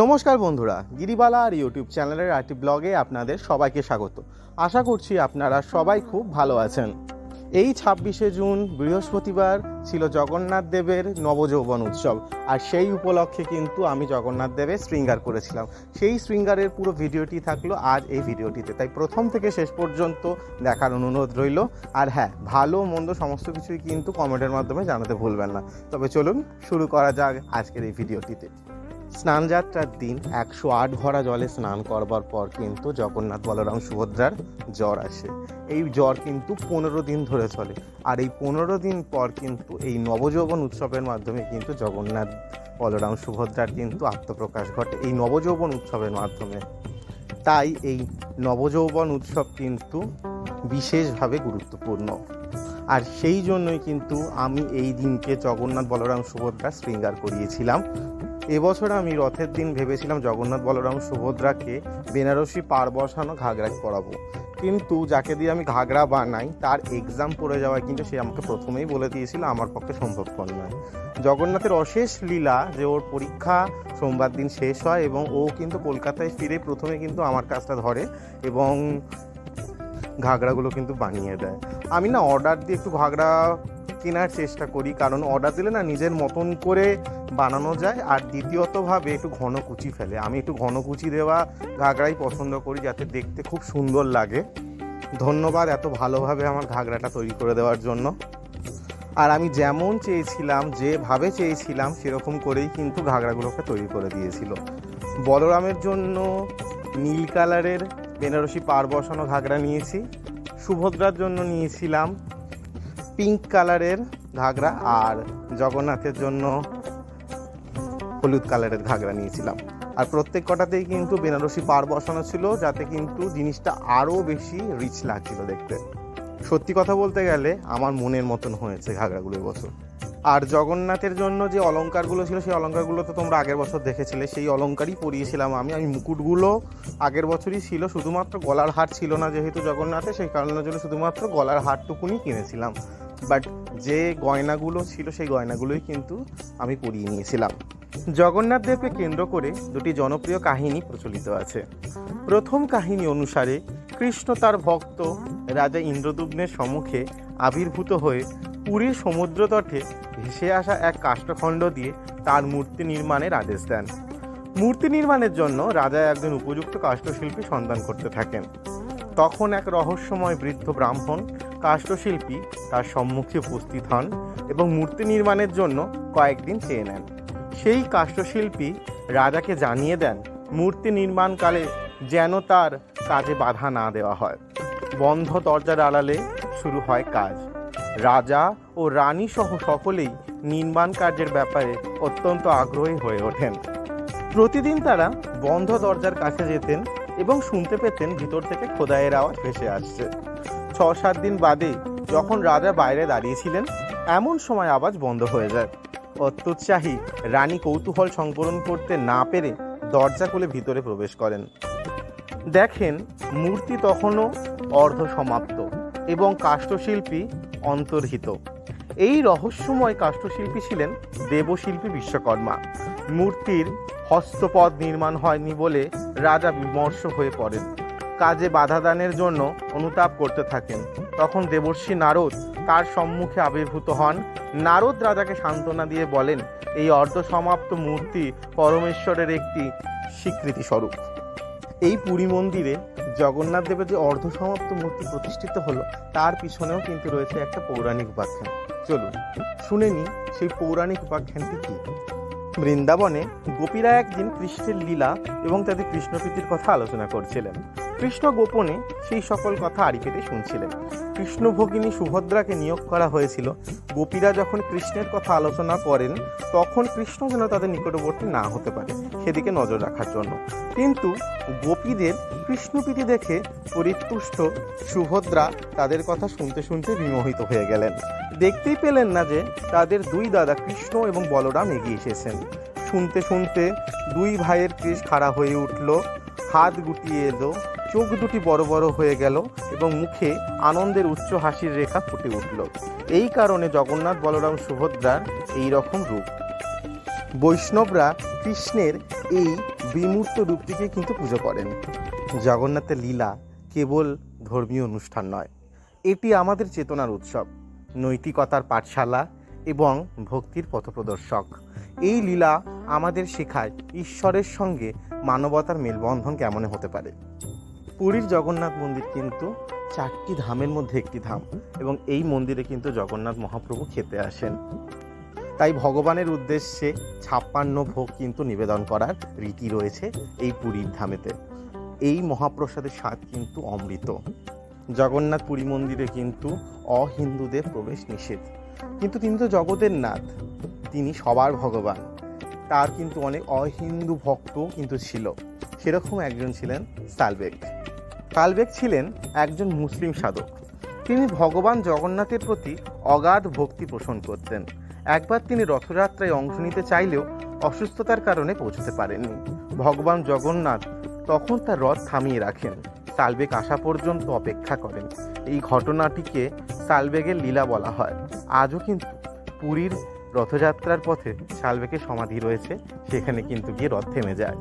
নমস্কার বন্ধুরা, গিরিবালা আর ইউটিউব চ্যানেলের আরটি ব্লগে আপনাদের সবাইকে স্বাগত। আশা করছি আপনারা সবাই খুব ভালো আছেন। এই ছাব্বিশে জুন বৃহস্পতিবার ছিল জগন্নাথ দেবের নবযৌবন উৎসব, আর সেই উপলক্ষে কিন্তু আমি জগন্নাথ দেবের শৃঙ্গার করেছিলাম। সেই শৃঙ্গারের পুরো ভিডিওটি থাকল আজ এই ভিডিওটিতে, তাই প্রথম থেকে শেষ পর্যন্ত দেখার অনুরোধ রইল। আর হ্যাঁ ভালো, মন্দ সমস্ত কিছুই কিন্তু কমেন্টের মাধ্যমে জানাতে ভুলবেন না। তবে চলুন, শুরু করা যাক আজকের এই ভিডিওটিতে। স্নানযাত্রার দিন একশো আট ভরা জলে স্নান করবার পর কিন্তু জগন্নাথ বলরাম সুভদ্রার জ্বর আসে। এই জ্বর কিন্তু পনেরো দিন ধরে চলে। আর এই পনেরো দিন পর কিন্তু এই নবযৌবন উৎসবের মাধ্যমে কিন্তু জগন্নাথ বলরাম সুভদ্রার কিন্তু আত্মপ্রকাশ ঘটে এই নবযৌবন উৎসবের মাধ্যমে। তাই এই নবযৌবন উৎসব কিন্তু বিশেষভাবে গুরুত্বপূর্ণ। আর সেই জন্যই কিন্তু আমি এই দিনকে জগন্নাথ বলরাম সুভদ্রা শৃঙ্গার করিয়েছিলাম। এবছর আমি রথের দিন ভেবেছিলাম জগন্নাথ বলরাম সুভদ্রাকে বেনারসি পার বসানো ঘাগরা পরাবো। কিন্তু যাকে দিয়ে আমি ঘাগরা বানাই, তার এক্সাম পড়ে যাওয়ায় কিন্তু সে আমাকে প্রথমেই বলে দিয়েছিল, আমার পক্ষে সম্ভবপর নয়। জগন্নাথের অশেষ লীলা যে ওর পরীক্ষা সোমবার দিন শেষ হয় এবং ও কিন্তু কলকাতায় ফিরে প্রথমে কিন্তু আমার কাজটা ধরে এবং ঘাগরাগুলো কিন্তু বানিয়ে দেয়। আমি না অর্ডার দিয়ে একটু ঘাগরা কেনার চেষ্টা করি, কারণ অর্ডার দিলে না নিজের মতন করে বানানো যায়। আর দ্বিতীয়তভাবে একটু ঘন কুচি ফেলে। আমি একটু ঘন কুচি দেওয়া ঘাগরাই পছন্দ করি, যাতে দেখতে খুব সুন্দর লাগে। ধন্যবাদ এত ভালোভাবে আমার ঘাগরাটা তৈরি করে দেওয়ার জন্য। আর আমি যেমন চেয়েছিলাম, যেভাবে চেয়েছিলাম, সেরকম করেই কিন্তু ঘাগরাগুলোকে তৈরি করে দিয়েছিল। বলরামের জন্য নীল কালারের বেনারসি পার বসানো ঘাগরা নিয়েছি। সুভদ্রার জন্য নিয়েছিলাম পিঙ্ক কালারের ঘাগরা আর জগন্নাথের জন্য হলুদ কালারের ঘাগরা নিয়েছিলাম। আর প্রত্যেক কটাতেই কিন্তু বেনারসি পার বসানো ছিল, যাতে কিন্তু জিনিসটা আরও বেশি রিচ লাগছিল দেখতে। সত্যি কথা বলতে গেলে আমার মনের মতন হয়েছে ঘাগরাগুলো এবছর। আর জগন্নাথের জন্য যে অলঙ্কারগুলো ছিল, সেই অলংকারগুলো তো তোমরা আগের বছর দেখেছিলে। সেই অলংকারই পরিয়েছিলাম আমি। আমি মুকুটগুলো আগের বছরই ছিল, শুধুমাত্র গলার হার ছিল না যেহেতু জগন্নাথে, সেই কারণের জন্য শুধুমাত্র গলার হারটুকুনি কিনেছিলাম। বাট যে গয়নাগুলো ছিল, সেই গয়নাগুলোই কিন্তু আমি পরিয়ে নিয়েছিলাম। জগন্নাথ দেবকে কেন্দ্র করে দুটি জনপ্রিয় কাহিনী প্রচলিত আছে। প্রথম কাহিনী অনুসারে কৃষ্ণ তার ভক্ত রাজা ইন্দ্রদুগ্নের সম্মুখে আবির্ভূত হয়ে পুরীর সমুদ্র তটে ভেসে আসা এক কাষ্ঠখণ্ড দিয়ে তার মূর্তি নির্মাণের আদেশ দেন। মূর্তি নির্মাণের জন্য রাজা একজন উপযুক্ত কাষ্ঠশিল্পী সন্ধান করতে থাকেন। তখন এক রহস্যময় বৃদ্ধ ব্রাহ্মণ কাষ্ঠশিল্পী তার সম্মুখে উপস্থিত হন এবং মূর্তি নির্মাণের জন্য কয়েকদিন চেয়ে নেন। সেই কাষ্ঠশিল্পী রাজাকে জানিয়ে দেন, মূর্তি নির্মাণকালে যেন তার কাজে বাধা না দেওয়া হয়। বন্ধ দরজার আড়ালে শুরু হয় কাজ। রাজা ও রানী সহ সকলেই নির্মাণ কার্যের ব্যাপারে অত্যন্ত আগ্রহী হয়ে ওঠেন। প্রতিদিন তারা বন্ধ দরজার কাছে যেতেন এবং শুনতে পেতেন ভিতর থেকে খোদাইয়ের আওয়াজ ভেসে আসছে। ছ সাত দিন বাদে যখন রাজা বাইরে দাঁড়িয়েছিলেন, এমন সময় আওয়াজ বন্ধ হয়ে যায়। অত্যুৎসাহী রানী কৌতূহল সংবরণ করতে না পেরে দরজা খুলে ভিতরে প্রবেশ করেন। দেখেন মূর্তি তখনও অর্ধ সমাপ্ত এবং কাষ্ঠশিল্পী অন্তর্হিত। এই রহস্যময় কাষ্ঠশিল্পী ছিলেন দেবশিল্পী বিশ্বকর্মা। মূর্তির হস্তপদ নির্মাণ হয়নি বলে রাজা বিমর্ষ হয়ে পড়েন। কাজে বাধাদানের জন্য অনুতাপ করতে থাকেন। তখন দেবর্ষী নারদ তার সম্মুখে আবির্ভূত হন। নারদ রাজাকে সান্ত্বনা দিয়ে বলেন, এই অর্ধসমাপ্ত মূর্তি পরমেশ্বরের একটি স্বীকৃতি স্বরূপ এই পুরী মন্দিরে জগন্নাথ দেবের যে অর্ধসমাপ্ত মূর্তি প্রতিষ্ঠিত হলো, তার পিছনেও কিন্তু রয়েছে একটা পৌরাণিক উপাখ্যান। চলুন, শুনে নিই সেই পৌরাণিক উপাখ্যানটি কি। বৃন্দাবনে গোপীরা একদিন কৃষ্ণের লীলা এবং তাদের কৃষ্ণপ্রীতির কথা আলোচনা করছিলেন। কৃষ্ণ গোপনে সেই সকল কথা আড়ি পেতে শুনছিলেন। কৃষ্ণ ভগিনী সুভদ্রাকে নিয়োগ করা হয়েছিল। গোপীরা যখন কৃষ্ণের কথা আলোচনা করেন, তখন কৃষ্ণ যেন তাদের নিকটবর্তী না হতে পারে, সেদিকে নজর রাখার জন্য। কিন্তু গোপীদের কৃষ্ণপ্রীতি দেখে পরিতুষ্ট সুভদ্রা তাদের কথা শুনতে শুনতে বিমোহিত হয়ে গেলেন। দেখতেই পেলেন না যে তাদের দুই দাদা কৃষ্ণ এবং বলরাম এগিয়ে এসেছেন। শুনতে শুনতে দুই ভাইয়ের কৃষ খাড়া হয়ে উঠল, হাত গুটিয়ে এলো, চোখ দুটি বড় বড় হয়ে গেল এবং মুখে আনন্দের উচ্চ হাসির রেখা ফুটে উঠল। এই কারণে জগন্নাথ বলরাম সুভদ্রার এই রকম রূপ। বৈষ্ণবরা কৃষ্ণের এই বিমূর্ত রূপটিকে কিন্তু পুজো করেন। জগন্নাথের লীলা কেবল ধর্মীয় অনুষ্ঠান নয়, এটি আমাদের চেতনার উৎসব। নৈতিকতার পাঠশালা এবং ভক্তির পথপ্রদর্শক। এই লীলা আমাদের শেখায় ঈশ্বরের সঙ্গে মানবতার মেলবন্ধন কেমন হতে পারে। পুরীর জগন্নাথ মন্দির কিন্তু চারটি ধামের মধ্যে একটি ধাম এবং এই মন্দিরে কিন্তু জগন্নাথ মহাপ্রভু খেতে আসেন। তাই ভগবানের উদ্দেশ্যে ছাপ্পান্ন ভোগ কিন্তু নিবেদন করার রীতি রয়েছে এই পুরীর ধামেতে। এই মহাপ্রসাদের স্বাদ কিন্তু অমৃত। জগন্নাথ পুরী মন্দিরে কিন্তু অহিন্দুদের প্রবেশ নিষেধ। কিন্তু তিনি তো জগতের নাথ, তিনি সবার ভগবান। তার কিন্তু অনেক অহিন্দু ভক্ত কিন্তু ছিল। সেরকম একজন ছিলেন সালবেগ। সালবেগ ছিলেন একজন মুসলিম সাধক। তিনি ভগবান জগন্নাথের প্রতি অগাধ ভক্তি পোষণ করতেন। একবার তিনি রথযাত্রায় অংশ নিতে চাইলেও অসুস্থতার কারণে পৌঁছতে পারেননি। ভগবান জগন্নাথ তখন তার রথ থামিয়ে রাখেন। সালবেগ আসা পর্যন্ত অপেক্ষা করেন। এই ঘটনাটিকে সালবেগের লীলা বলা হয়। আজও কিন্তু পুরীর রথযাত্রার পথে সালবেগের সমাধি রয়েছে, সেখানে কিন্তু গিয়ে রথ থেমে যায়।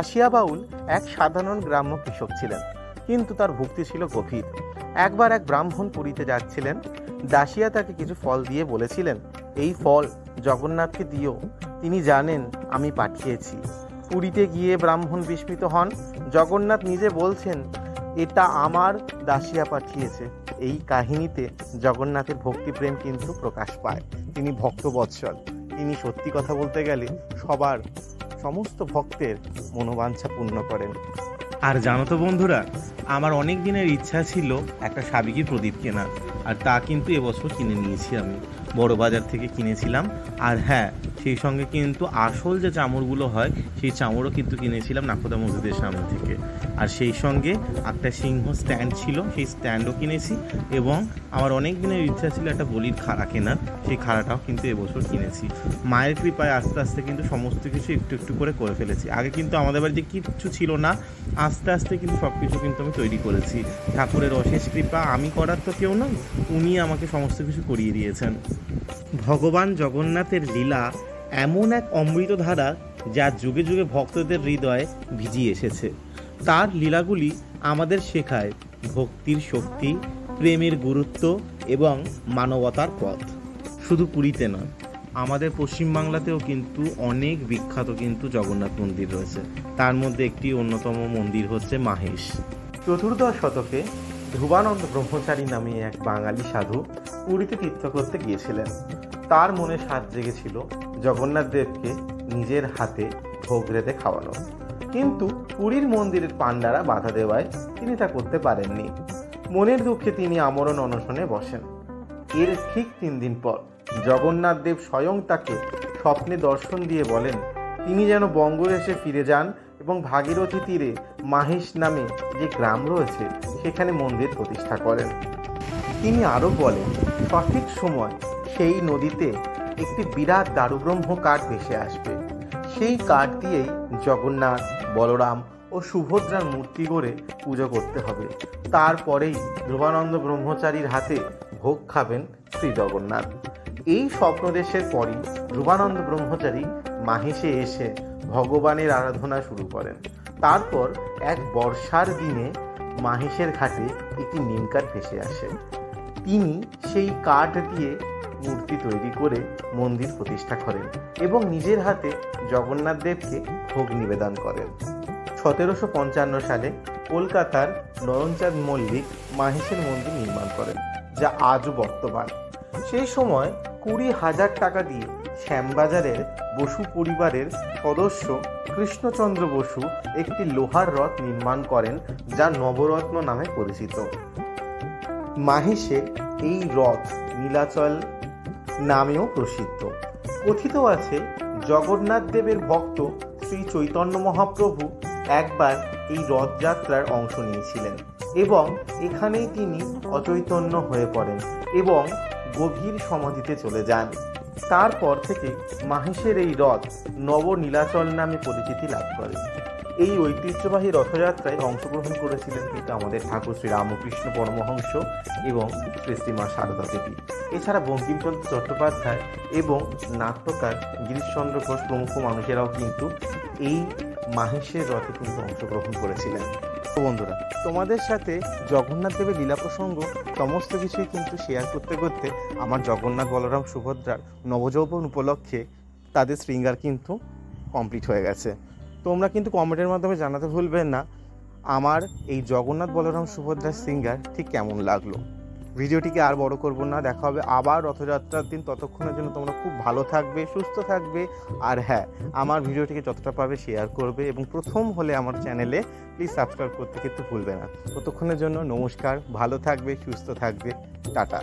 আশিয়া বাউল এক সাধারণ গ্রাম্য কৃষক ছিলেন, কিন্তু তার ভক্তি ছিল গভীর। একবার এক ব্রাহ্মণ পুরীতে যাচ্ছিলেন, দাসিয়া তাকে কিছু ফল দিয়ে বলেছিলেন, এই ফল জগন্নাথকে দিও, তিনি জানেন আমি পাঠিয়েছি। পুরীতে গিয়ে ব্রাহ্মণ বিস্মিত হন। জগন্নাথ নিজে বলছেন, এটা আমার দাসিয়া পাঠিয়েছে। এই কাহিনীতে জগন্নাথের ভক্তিপ্রেম কিন্তু প্রকাশ পায়। তিনি ভক্তবৎসল তিনি সত্যি কথা বলতে গেলে সবার সমস্ত ভক্তের মনোবাঞ্ছা পূর্ণ করেন। আর জানো তো বন্ধুরা, আমার অনেক দিনের ইচ্ছা ছিল একটা সাবিকি প্রদীপ কেনার, আর তা কিন্তু এবছর কিনে নিয়েছি আমি। বড় বাজার থেকে কিনেছিলাম। আর হ্যাঁ সেই সঙ্গে কিন্তু আসল যে চামড়গুলো হয়, সেই চামড়ও কিন্তু কিনেছিলাম নাকোদা মসজিদের সামনে থেকে। আর সেই সঙ্গে একটা সিংহ স্ট্যান্ড ছিল, সেই স্ট্যান্ডও কিনেছি এবং আমার অনেক দিনের ইচ্ছা ছিল একটা বলির খাড়া কেনার, সেই খাড়াটাও কিন্তু এবছর কিনেছি। মায়ের কৃপায় আস্তে আস্তে কিন্তু সমস্ত কিছু একটু একটু করে করে ফেলেছি। আগে কিন্তু আমাদের বাড়িতে কিচ্ছু ছিল না, আস্তে আস্তে কিন্তু সব কিছু কিন্তু আমি তৈরি করেছি। ঠাকুরের অশেষ কৃপা, আমি করার তো কেউ নয় উনি আমাকে সমস্ত কিছু করিয়ে দিয়েছেন। ভগবান জগন্নাথের লীলা এমন এক অমৃত ধারা যা যুগে যুগে ভক্তদের হৃদয়ে ভিজিয়ে এসেছে। তার লীলাগুলি আমাদের শেখায় ভক্তির শক্তি, প্রেমের গুরুত্ব এবং মানবতার পথ। শুধু পুরীতে নয়, আমাদের পশ্চিমবাংলাতেও কিন্তু অনেক বিখ্যাত কিন্তু জগন্নাথ মন্দির রয়েছে। তার মধ্যে একটি অন্যতম মন্দির হচ্ছে মাহেশ। চতুর্দশ শতকে ধ্রুবানন্দ ব্রহ্মচারী নামে এক বাঙালি সাধু পুরীতে তীর্থ করতে গিয়েছিলেন। তার মনে সাজ জেগেছিল জগন্নাথ দেবকে নিজের হাতে ভোগ রেঁধে খাওয়ানো। কিন্তু পুরীর মন্দিরের পাণ্ডারা বাধা দেওয়ায় তিনি তা করতে পারেননি। মনের দুঃখে তিনি আমরণ অনশনে বসেন। এর ঠিক তিন দিন পর জগন্নাথ দেব স্বয়ং তাকে স্বপ্নে দর্শন দিয়ে বলেন, তিনি যেন বঙ্গদেশে ফিরে যান এবং ভাগীরথী তীরে মাহেশ নামে যে গ্রাম রয়েছে, সেখানে মন্দির প্রতিষ্ঠা করেন। তিনি আরও বলেন, সঠিক সময় সেই নদীতে একটি বিরাট দারুব্রহ্ম কাঠ ভেসে আসবে। সেই কাঠ দিয়েই জগন্নাথ, বলরাম ও সুভদ্রার মূর্তি গড়ে পুজো করতে হবে। তারপরেই ধ্রুবানন্দ ব্রহ্মচারীর হাতে ভোগ খাবেন শ্রী জগন্নাথ এই স্বপ্নদেশের পরই ধ্রুবানন্দ ব্রহ্মচারী মাহেশে এসে ভগবানের আরাধনা শুরু করেন। তারপর এক বর্ষার দিনে মাহেশের ঘাটে একটি নিমকাঠ ভেসে আসে। তিনি সেই কাঠ দিয়ে মূর্তি তৈরি করে মন্দির প্রতিষ্ঠা করেন এবং নিজের হাতে জগন্নাথ দেবকে ভোগ নিবেদন করেন। সতেরোশো পঞ্চান্ন সালে কলকাতার নয়নচাঁদ মল্লিক মাহেশের মন্দির নির্মাণ করেন, যা আজও বর্তমান। সেই সময় কুড়ি হাজার টাকা দিয়ে শ্যামবাজারের বসু পরিবারের সদস্য কৃষ্ণচন্দ্র বসু একটি লোহার রথ নির্মাণ করেন, যা নবরত্ন নামে পরিচিত। মাহেশের এই রথ নীলাচল নামেও প্রসিদ্ধ। কথিত আছে, জগন্নাথ দেবের ভক্ত শ্রী চৈতন্য মহাপ্রভু একবার এই রথযাত্রার অংশ নিয়েছিলেন এবং এখানেই তিনি অচৈতন্য হয়ে পড়েন এবং গভীর সমাধিতে চলে যান। তারপর থেকে মাহেশের এই রথ নব নীলাচল নামে পরিচিতি লাভ করে। এই ঐতিহ্যবাহী রথযাত্রায় অংশগ্রহণ করেছিলেন কিন্তু আমাদের ঠাকুর শ্রী রামকৃষ্ণ পরমহংস এবং শ্রী শ্রীমা সারদা দেবী। এছাড়া বঙ্কিমচন্দ্র চট্টোপাধ্যায় এবং নাট্যকার গিরিশচন্দ্র ঘোষ প্রমুখ মানুষেরাও কিন্তু এই মাহেশের রথে কিন্তু অংশগ্রহণ করেছিলেন। বন্ধুরা, তোমাদের সাথে জগন্নাথ দেবের লীলা প্রসঙ্গ সমস্ত কিছুই কিন্তু শেয়ার করতে করতে আমার জগন্নাথ বলরাম সুভদ্রার নবযৌবন উপলক্ষে তাদের শৃঙ্গার কিন্তু কমপ্লিট হয়ে গেছে। তোমরা কিন্তু কমেন্টের মাধ্যমে জানাতে ভুলবেন না। আমার এই জগন্নাথ বলরাম সুভদ্রার সিঙ্গার ঠিক কেমন লাগল? ভিডিওটিকে আর বড় করব না, দেখা হবে আবার রথযাত্রার দিন। ততক্ষণের জন্য তোমরা খুব ভালো থাকবে, সুস্থ থাকবে। আর হ্যাঁ আমার ভিডিওটিকে যতটা পারবে শেয়ার করবে এবং প্রথম হলে আমার চ্যানেলে প্লিজ সাবস্ক্রাইব করতে কিন্তু ভুলবে না। ততক্ষণের জন্য নমস্কার, ভালো থাকবে, সুস্থ থাকবে, টাটা।